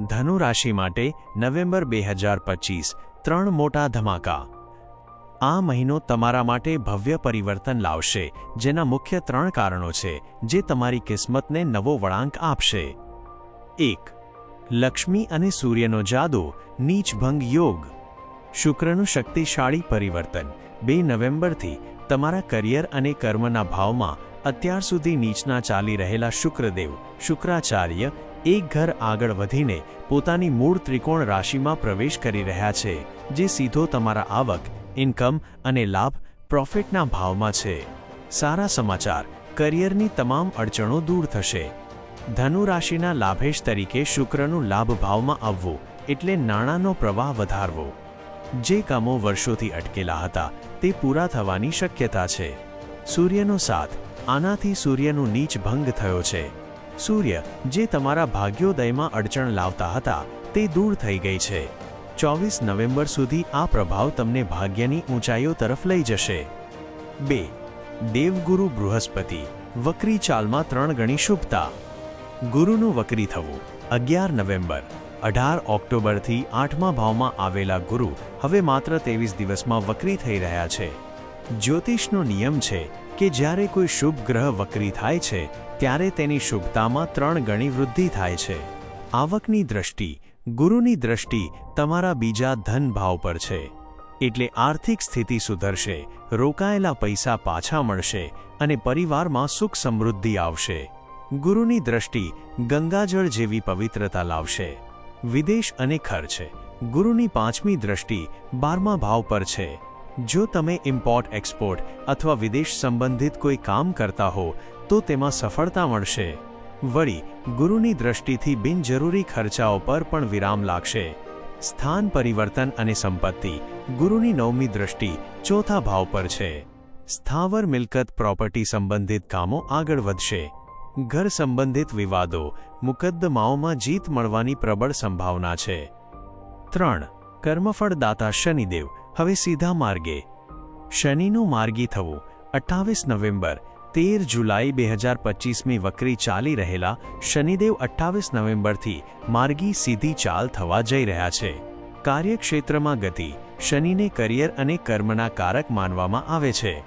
ધનુ રાશિ માટે નવેમ્બર બે હજાર પચીસ, ત્રણ મોટા ધમાકા. આ મહિનો તમારા માટે ભવ્ય પરિવર્તન લાવશે, જેના મુખ્ય ત્રણ કારણો છે, જે તમારી કિસ્મતને નવો વળાંક આપશે. એક, લક્ષ્મી અને સૂર્યનો જાદુ નીચભંગ યોગ. શુક્રનું શક્તિશાળી પરિવર્તન. બે નવેમ્બરથી તમારા કરિયર અને કર્મના ભાવમાં અત્યાર સુધી નીચના ચાલી રહેલા શુક્રદેવ, શુક્રાચાર્ય એક ઘર આગળ વધીને પોતાની મૂળ ત્રિકોણ રાશિમાં પ્રવેશ કરી રહ્યા છે, જે સીધો તમારા આવક, ઇન્કમ અને લાભ પ્રોફિટના ભાવમાં છે. સારા સમાચાર, કરિયરની તમામ અડચણો દૂર થશે. ધનુ રાશિના લાભેશ તરીકે શુક્રનું લાભ ભાવમાં આવવું એટલે નાણાંનો પ્રવાહ વધારવો. જે કામો વર્ષોથી અટકેલા હતા, તે પૂરા થવાની શક્યતા છે. સૂર્યનો સાથ, આનાથી સૂર્યનું નીચ ભંગ થયો છે. સૂર્ય, જે તમારા ભાગ્યોદયમાં અડચણ લાવતા હતા, તે દૂર થઈ ગઈ છે. ચોવીસ નવેમ્બર સુધી આ પ્રભાવ તમને ભાગ્યની ઊંચાઈઓ તરફ લઈ જશે. બે, દેવગુરુ બૃહસ્પતિ, વક્રી ચાલમાં ત્રણ ગણી શુભતા. ગુરુનું વક્રી થવું, અગિયાર નવેમ્બર. અઢાર ઓક્ટોબરથી આઠમા ભાવમાં આવેલા ગુરુ, હવે માત્ર ત્રેવીસ દિવસમાં વક્રી થઈ રહ્યા છે. જ્યોતિષનો નિયમ છે કે જ્યારે કોઈ શુભ ગ્રહ વક્રી થાય છે, ત્યારે તેની શુભતામાં ત્રણ ગણી વૃદ્ધિ થાય છે. આવકની દ્રષ્ટિ, ગુરુની દ્રષ્ટિ તમારા બીજા ધન ભાવ પર છે. એટલે આર્થિક સ્થિતિ સુધરશે, રોકાયેલા પૈસા પાછા મળશે અને પરિવારમાં સુખ સમૃદ્ધિ આવશે. ગુરુની દ્રષ્ટિ ગંગાજળ જેવી પવિત્રતા લાવશે. વિદેશ અને ખર્ચ ગુરુની પાંચમી દ્રષ્ટિ બારમા ભાવ પર છે. જો તમે ઇમ્પોર્ટ, એક્સપોર્ટ અથવા વિદેશ સંબંધિત કોઈ કામ કરતા હો, તો તેમાં સફળતા મળશે. વળી, ગુરુની દ્રષ્ટિથી બિનજરૂરી ખર્ચાઓ પર પણ વિરામ લાગશે. સ્થાન, પરિવર્તન અને સંપત્તિ ગુરુની નવમી દ્રષ્ટિ ચોથા ભાવ પર છે. સ્થાવર, મિલકત, પ્રોપર્ટી સંબંધિત કામો આગળ વધશે. ઘર સંબંધિત વિવાદો મુકદ્દમાઓમાં જીત મળવાની પ્રબળ સંભાવના છે. ત્રણ, કર્મફળદાતા શનિદેવ હવે સીધા માર્ગે. શનિનું માર્ગી થવું, અઠ્ઠાવીસ નવેમ્બર, તેર જુલાઈ બે હજાર પચીસમી વક્રી ચાલી રહેલા શનિદેવ અઠ્ઠાવીસ નવેમ્બરથી માર્ગી સીધી ચાલ થવા જઈ રહ્યા છે. કાર્યક્ષેત્રમાં ગતિ, શનિને કરિયર અને કર્મના કારક માનવામાં આવે છે.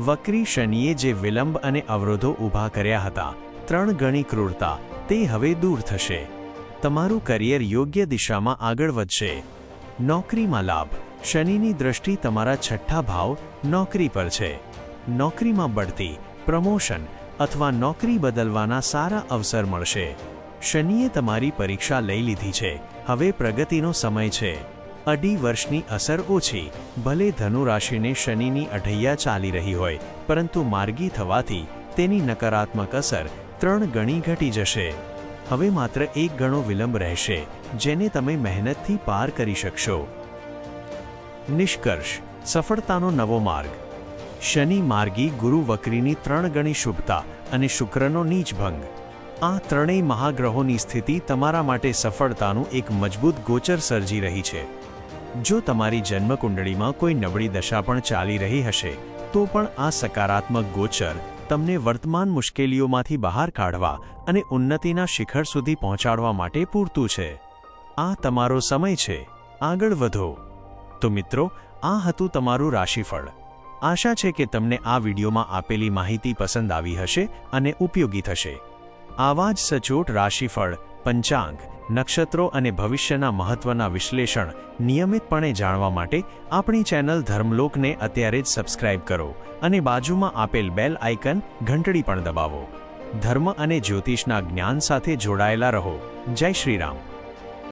વક્રી શનિએ જે વિલંબ અને અવરોધો ઊભા કર્યા હતા, ત્રણ ગણી ક્રૂરતા, તે હવે દૂર થશે. તમારું કરિયર યોગ્ય દિશામાં આગળ વધશે. નોકરીમાં લાભ શનિની દ્રષ્ટિ તમારા છઠ્ઠા ભાવ નોકરી પર છે. નોકરીમાં બઢતી, પ્રમોશન અથવા નોકરી બદલવાના સારા અવસર મળશે. શનિએ તમારી પરીક્ષા લઈ લીધી છે. હવે પ્રગતિનો સમય છે. અઢી વર્ષની અસર ઓછી, ભલે ધનુ રાશિને શનિની અઢૈયા ચાલી રહી હોય, પરંતુ માર્ગી થવાથી તેની નકારાત્મક અસર ત્રણ ગણી ઘટી જશે. હવે માત્ર એક ગણો વિલંબ રહેશે, જેને તમે મહેનતથી પાર કરી શકશો. નિષ્કર્ષ, સફળતાનો નવો માર્ગ. શનિ માર્ગી ગુરુ વક્રીની ત્રણ ગણી શુભતા અને શુક્રનો નીચભંગ આ ત્રણેય મહાગ્રહોની સ્થિતિ તમારા માટે સફળતાનું એક મજબૂત ગોચર સર્જી રહી છે. જો તમારી જન્મકુંડળીમાં કોઈ નબળી દશા પણ ચાલી રહી હશે, તો પણ આ સકારાત્મક ગોચર તમને વર્તમાન મુશ્કેલીઓમાંથી બહાર કાઢવા અને ઉન્નતિના શિખર સુધી પહોંચાડવા માટે પૂરતું છે. આ તમારો સમય છે. આગળ વધો. તો મિત્રો, આ હતું તમારું રાશિફળ. આશા છે કે તમને આ વિડીયોમાં આપેલી માહિતી પસંદ આવી હશે અને ઉપયોગી થશે. આવા જ સચોટ રાશિફળ, પંચાંગ, નક્ષત્રો અને ભવિષ્યના મહત્વના વિશ્લેષણ નિયમિતપણે જાણવા માટે આપણી ચેનલ ધર્મલોકને અત્યારે જ સબસ્ક્રાઇબ કરો અને બાજુમાં આપેલ બેલ આઇકન ઘંટડી પણ દબાવો. ધર્મ અને જ્યોતિષના જ્ઞાન સાથે જોડાયેલા રહો. જય શ્રી રામ.